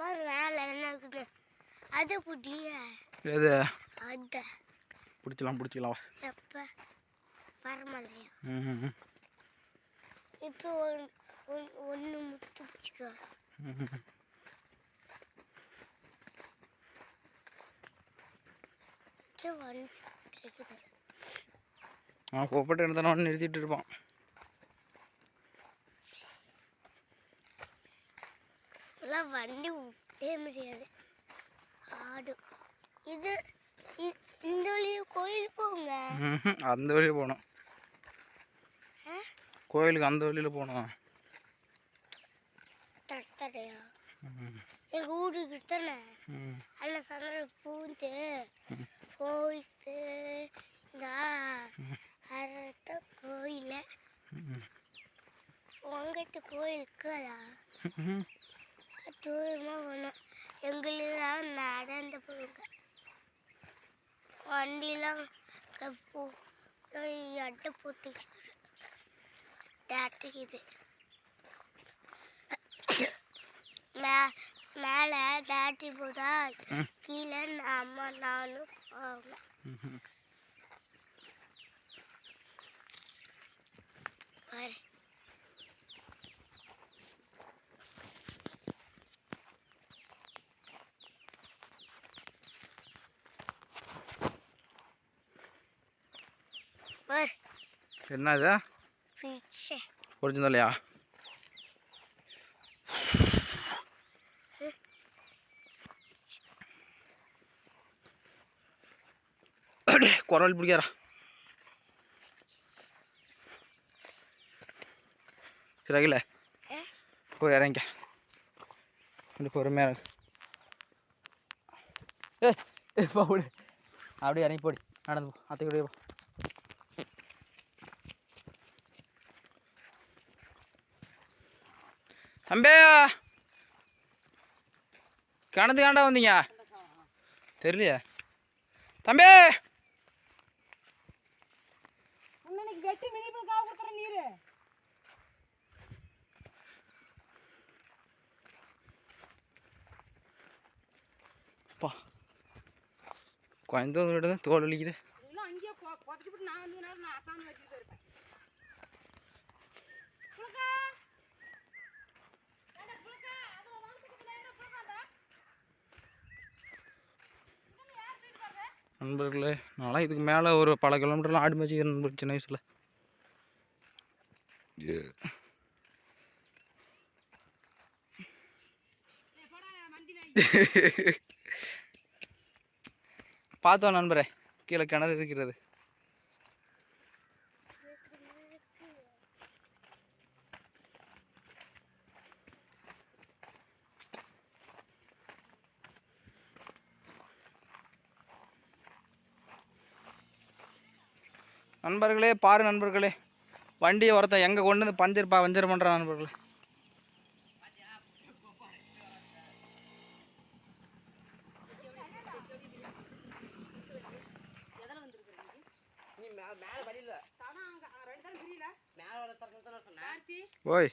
பாரு மேல என்ன இருக்குது? அது புட்டிய எது? அத பிடிச்சலாம் பிடிச்சிக்கலாம் எப்ப? பரமலையா? ம் இப்போ ஒன்று முத்து பிடிச்சிக்கோ. அவன் கோப்பட்டு இருந்தாலும் நிறுத்திட்டு இருப்பான். இதெல்லாம் வண்டி விட்டே முடியாது. ஆடும் இது இந்த வழியா கோயில் போங்க. அந்த வழியில் போகணும்? கோயிலுக்கு அந்த வழியில் போகணும். தட்டடையா ம். எங்க ஊருக்கு தானே? ம். அந்த சந்திர பூந்து போயிட்டு இந்த அரத்த கோயில. ம். உங்ககிட்ட கோயில் இருக்குதா ம். தூரமா போனோம் எங்களுக்கு நடந்து போங்க வண்டிலாம் போ- அட்டை போட்டு டேட்டுக்குது மே மேலே டேட்டி போதா. கீழே அம்மா நானும் போவேன் என்ன இது ஒரிஜினலையா குரல் பிடிக்காரா ஆ? போய் இறங்கிக்க. இப்படி பொறுமையாக இறங்கு ஏ ஏ போடு அப்படியே இறங்கி போடி. நடந்து போ. அத்தைக்கூடயே போ. தம்பியா கிணத்து ஏன்டா வந்தீங்க? தெரியலையே. தம்பி! அப்பா குழந்த விட தோல் வலிக்குது. நண்பர்களே நான்லாம் இதுக்கு மேலே ஒரு பல கிலோமீட்டர்லாம் ஆடு மேய்ச்சிக்கிறேன் நண்பர் சின்ன வயசில். பார்த்தோம் நண்பரே கீழே கிணறு இருக்கிறது நண்பர்களே பாரு நண்பர்களே. வண்டியை ஒருத்தன் எங்கே கொண்டு வந்து பஞ்சர் பா பஞ்சர் பண்ணுறான் நண்பர்களே ஓய்.